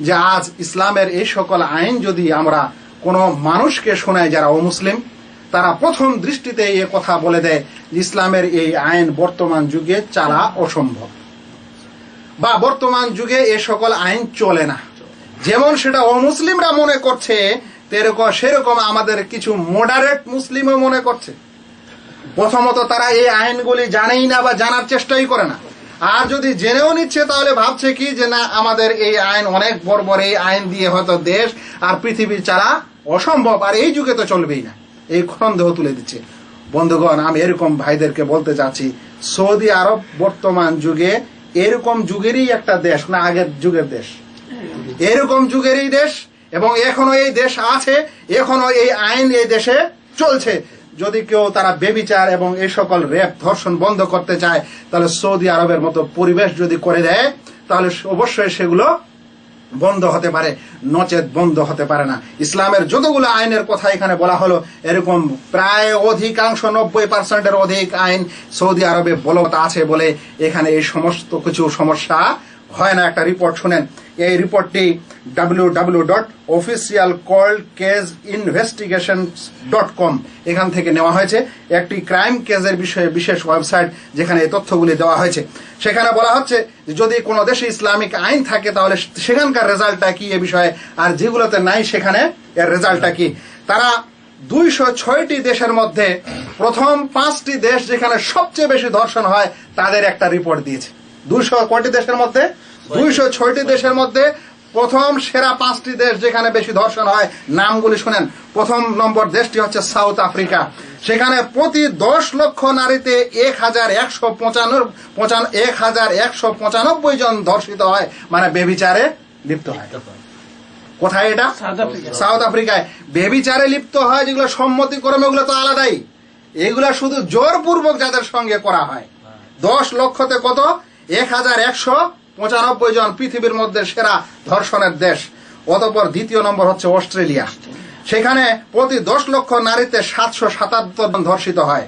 যে আজ ইসলামের এই সকল আইন যদি আমরা কোনো মানুষকে শোনাই যারা অমুসলিম, তারা প্রথম দৃষ্টিতে এ কথা বলে দেয় ইসলামের এই আইন বর্তমান যুগে চালা অসম্ভব। বা বর্তমান যুগে এ সকল আইন চলে না। যেমন সেটা অমুসলিমরা মনে করছে সেরকম আমাদের কিছু মডারেট মুসলিমও মনে করছে। প্রথমত তারা এই আইনগুলি জানেই না বা জানার চেষ্টাই করে না। আর যদি জেনেও নিচ্ছে, তাহলে ভাবছে কি যে না, আমাদের এই আইন অনেক বড় এই আইন দিয়ে হয়তো দেশ আর পৃথিবী চালা অসম্ভব, আর এই যুগে তো চলবেই না। এই সন্দেহ তুলে দিচ্ছে। বন্ধুগণ, আমি এরকম ভাইদেরকে বলতে চাচ্ছি, সৌদি আরব বর্তমান যুগে এরকম যুগেরই একটা দেশ, না আগের যুগের দেশ? এরকম যুগেরই দেশ, এবং এখনও এই দেশ আছে, এখনও এই আইন এই দেশে চলছে। যদি কেউ তারা বেবিচার এবং এই সকল রেপ ধর্ষণ বন্ধ করতে চায়, তাহলে সৌদি আরবের মতো পরিবেশ যদি করে দেয়, তাহলে অবশ্যই সেগুলো বন্ধ হতে পারে, নচেত বন্ধ হতে পারে না। ইসলামের যতগুলো আইনের কথা এখানে বলা হলো, এরকম প্রায় অধিকাংশ নব্বই পার্সেন্টের অধিক আইন সৌদি আরবে বলবৎ আছে বলে এখানে এই সমস্ত কিছু সমস্যা হয় না। একটা রিপোর্ট শুনেন, এই রিপোর্টটি কম এখান থেকে নেওয়া হয়েছে একটি ক্রাইম কেসের বিষয়ে বিশেষ ওয়েবসাইট যেখানে এই তথ্যগুলি দেওয়া হয়েছে। সেখানে বলা হচ্ছে যদি কোনো দেশে ইসলামিক আইন থাকে তাহলে সেখানকার রেজাল্টটা কি এ বিষয়ে? আর যেগুলোতে নাই সেখানে এর রেজাল্টটা কি? তারা দুইশো ছয়টি দেশের মধ্যে প্রথম পাঁচটি দেশ যেখানে সবচেয়ে বেশি ধর্ষণ হয় তাদের একটা রিপোর্ট দিয়েছে। দুইশো কয়টি দেশের মধ্যে? দুইশো ছয়টি দেশের মধ্যে প্রথম সেরা পাঁচটি দেশ যেখানে বেশি ধর্ষণ হয় নামগুলি শুনেন। প্রথম নম্বর দেশটি হচ্ছে সাউথ আফ্রিকা। সেখানে প্রতি দশ লক্ষ নারীতে এক হাজার একশো পঁচান্ন এক হাজার একশো পঁচানব্বই জন ধর্ষিত হয় মানে বেবিচারে লিপ্ত হয়। কোথায় এটা? সাউথ আফ্রিকায়। বেবিচারে লিপ্ত হয় যেগুলো সম্মতিক্রমে ওগুলো তো আলাদাই। এগুলা শুধু জোরপূর্বক যাদের সঙ্গে করা হয়। দশ লক্ষতে কত? এক হাজার একশো পঁচানব্বই জন পৃথিবীর মধ্যে সেরা ধর্ষণের দেশ, অতপর দ্বিতীয় নম্বর হচ্ছে অস্ট্রেলিয়া। সেখানে প্রতি দশ লক্ষ নারীতে সাতশো সাতাত্তর জন ধর্ষিত হয়।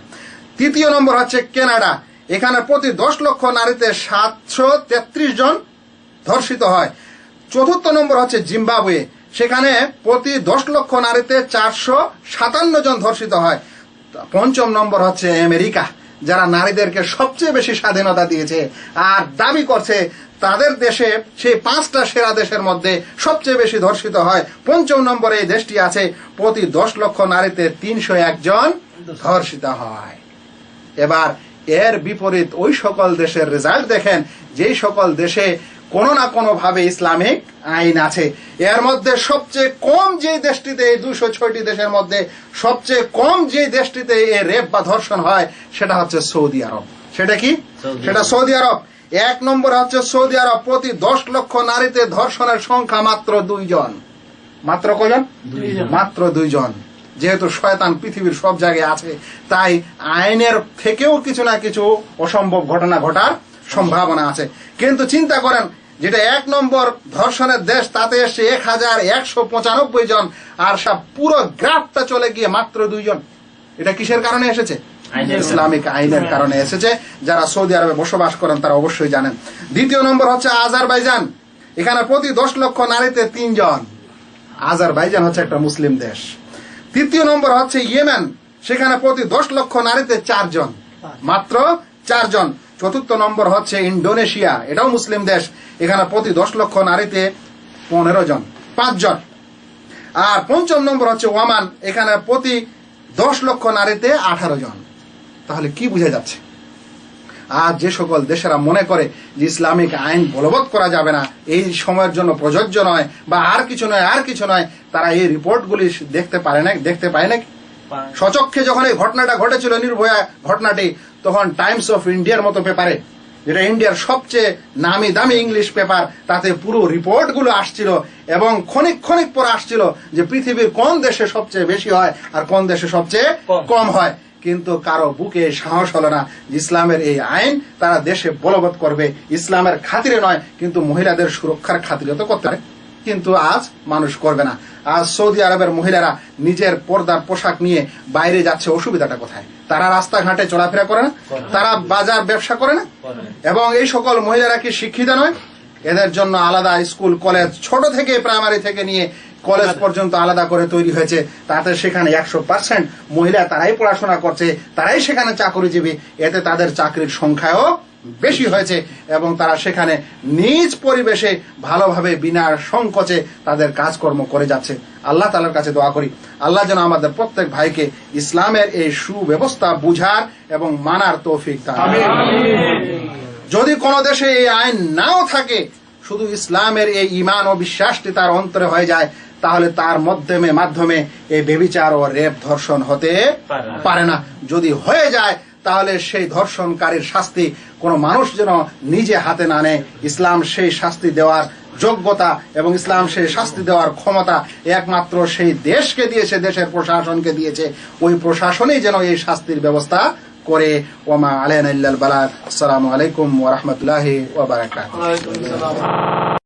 তৃতীয় নম্বর হচ্ছে কানাডা। এখানে প্রতি দশ লক্ষ নারীতে সাতশো তেত্রিশ জন ধর্ষিত হয়। চতুর্থ নম্বর হচ্ছে জিম্বাবুয়ে। সেখানে প্রতি দশ লক্ষ নারীতে চারশো সাতান্ন জন ধর্ষিত হয়। পঞ্চম নম্বর হচ্ছে আমেরিকা, যারা নারীদেরকে সবচেয়ে বেশি স্বাধীনতা দিয়েছে আর দাবি করছে তাদের দেশে সেই পাঁচটা সেরা দেশের মধ্যে সবচেয়ে বেশি ধর্ষিত হয়। পঞ্চম নম্বরে এই দেশটি আছে। প্রতি দশ লক্ষ নারীতে তিনশো একজন ধর্ষিত হয়। এবার এর বিপরীত ওই সকল দেশের রেজাল্ট দেখেন যেই সকল দেশে কোনো না কোনো ভাবে ইসলামিক আইন আছে। এর মধ্যে সবচেয়ে কম যে দেশটিতে এই দুশো ছয়টি দেশের মধ্যে সবচেয়ে কম যে দেশটিতে এই রেপ বা ধর্ষণ হয় সেটা হচ্ছে সৌদি আরব। সেটা কি? সেটা সৌদি আরব। এক নম্বর হচ্ছে সৌদি আরব প্রতি দশ লক্ষ নারীতে ধর্ষণের সংখ্যা মাত্র দুইজন। মাত্র কজন মাত্র দুইজন। যেহেতু শয়তান পৃথিবীর সব জায়গায় আছে তাই আইনের থেকেও কিছু না কিছু অসম্ভব ঘটনা ঘটার সম্ভাবনা আছে। কিন্তু চিন্তা করেন যেটা এক নম্বর ধর্ষণের দেশ তাতে এসে এক হাজার একশো পঁচানব্বই জন আর সব পুরো গ্রাফটা চলে গিয়ে মাত্র দুইজন। এটা কিসের কারণে এসেছে? ইসলামিক আইনের কারণে এসেছে। যারা সৌদি আরবে বসবাস করেন তারা অবশ্যই জানেন। দ্বিতীয় নম্বর হচ্ছে আজারবাইজান। এখানে প্রতি দশ লক্ষ নারীতে তিনজন। আজারবাইজান হচ্ছে একটা মুসলিম দেশ। তৃতীয় নম্বর হচ্ছে ইয়েমেন। সেখানে প্রতি দশ লক্ষ নারীতে চারজন। মাত্র চারজন। চতুর্থ নম্বর হচ্ছে ইন্ডোনেশিয়া এটাও মুসলিম দেশ। এখানে প্রতি দশ লক্ষ নারীতে পনেরো জন পাঁচজন। আর পঞ্চম নম্বর হচ্ছে ওয়ামান এখানে প্রতি দশ লক্ষ নারীতে আঠারো জন। তাহলে কি বোঝা যাচ্ছে? আর যে সকল দেশেরা মনে করে যে ইসলামিক আইন বলবৎ করা যাবে না এই সময়ের জন্য প্রযোজ্য নয় বা আর কিছু নয় আর কিছু নয় তারা এই রিপোর্টগুলি দেখতে পারে না দেখতে পায় না সচক্ষে যখন এই ঘটনাটা ঘটেছিল নির্ভয়া ঘটনাটি তখন টাইমস অফ ইন্ডিয়ার মতো পেপারে যেটা ইন্ডিয়ার সবচেয়ে নামি দামি ইংলিশ পেপার তাতে পুরো রিপোর্টগুলো আসছিল এবং ক্ষণিক ক্ষণিক পর আসছিল যে পৃথিবীর কোন দেশে সবচেয়ে বেশি হয় আর কোন দেশে সবচেয়ে কম। কম হয়। কিন্তু কারও বুকে সাহস হলো না ইসলামের এই আইন তারা দেশে বলবৎ করবে। ইসলামের খাতিরে নয় কিন্তু মহিলাদের সুরক্ষার খাতিরে তো করতে পারে। কিন্তু আজ মানুষ করবে না। আজ সৌদি আরবের মহিলারা নিজের পর্দার পোশাক নিয়ে বাইরে যাচ্ছে অসুবিধাটা কোথায়? তারা রাস্তাঘাটে চলাফেরা করে না? তারা বাজার ব্যবসা করে না? এবং এই সকল মহিলারা কি শিক্ষিত নয়? এদের জন্য আলাদা স্কুল কলেজ ছোট থেকে প্রাইমারি থেকে নিয়ে কলেজ পর্যন্ত আলাদা করে তৈরি হয়েছে। তাতে সেখানে একশো পার্সেন্ট মহিলা তারাই পড়াশোনা করছে তারাই সেখানে চাকরিজীবী। এতে তাদের চাকরির সংখ্যাও বেশি হয়েছে এবং তারা সেখানে নিজ পরিবেশে ভালোভাবে বিনা সংকোচে তাদের কাজকর্ম করে যাচ্ছে। আল্লাহ তালার কাছে দোয়া করি। আল্লাহ যেন আমাদের প্রত্যেক ভাইকে ইসলামের এই সুব্যবস্থা বুঝার এবং মানার তৌফিক যদি কোনো দেশে এই আইন নাও থাকে শুধু ইসলামের এই ইমান ও বিশ্বাসটি তার অন্তরে হয়ে যায় তাহলে তার মাধ্যমে মাধ্যমে এই বেবিচার ও রেপ ধর্ষণ হতে পারে না। যদি হয়ে যায় তাহলে সেই ধর্ষণকারীর শাস্তি কোনো মানুষ যেন নিজে হাতে না নেয়। ইসলাম সেই শাস্তি দেওয়ার যোগ্যতা এবং ইসলাম সেই শাস্তি দেওয়ার ক্ষমতা একমাত্র সেই দেশকে দিয়েছে, দেশের প্রশাসনকে দিয়েছে। ওই প্রশাসনই যেন এই শাস্তির ব্যবস্থা করে। ওমা আলাইন বালা আসসালামু আলাইকুম ওয়া রাহমাতুল্লাহি